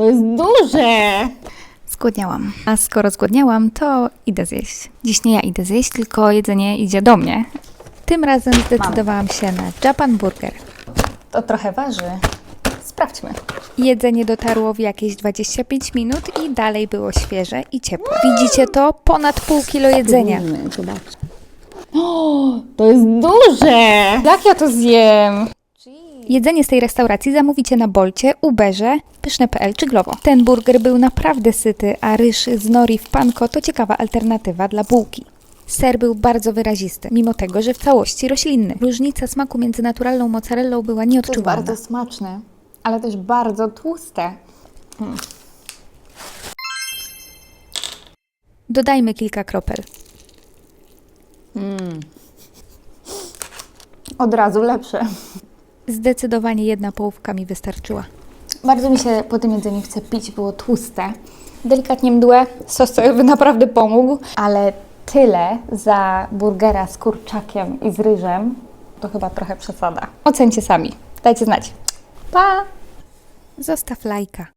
To jest duże! Zgłodniałam. A skoro zgłodniałam, to idę zjeść. Dziś nie ja idę zjeść, tylko jedzenie idzie do mnie. Tym razem zdecydowałam się na Japan Burger. To trochę waży. Sprawdźmy. Jedzenie dotarło w jakieś 25 minut i dalej było świeże i ciepłe. Widzicie to? Ponad pół kilo jedzenia. Zobacz. O, to jest duże! Jak ja to zjem? Jedzenie z tej restauracji zamówicie na Bolcie, Uberze, pyszne.pl czy Glovo. Ten burger był naprawdę syty, a ryż z nori w panko to ciekawa alternatywa dla bułki. Ser był bardzo wyrazisty, mimo tego, że w całości roślinny. Różnica smaku między naturalną mozzarellą była To jest nieodczuwalna. bardzo smaczne, ale też bardzo tłuste. Dodajmy kilka kropel. Od razu lepsze. Zdecydowanie jedna połówka mi wystarczyła. Bardzo mi się po tym jedzeniu chce pić, było tłuste. Delikatnie mdłe, sos sojowy naprawdę pomógł, ale tyle za burgera z kurczakiem i z ryżem, to chyba trochę przesada. Ocencie sami. Dajcie znać. Pa! Zostaw lajka.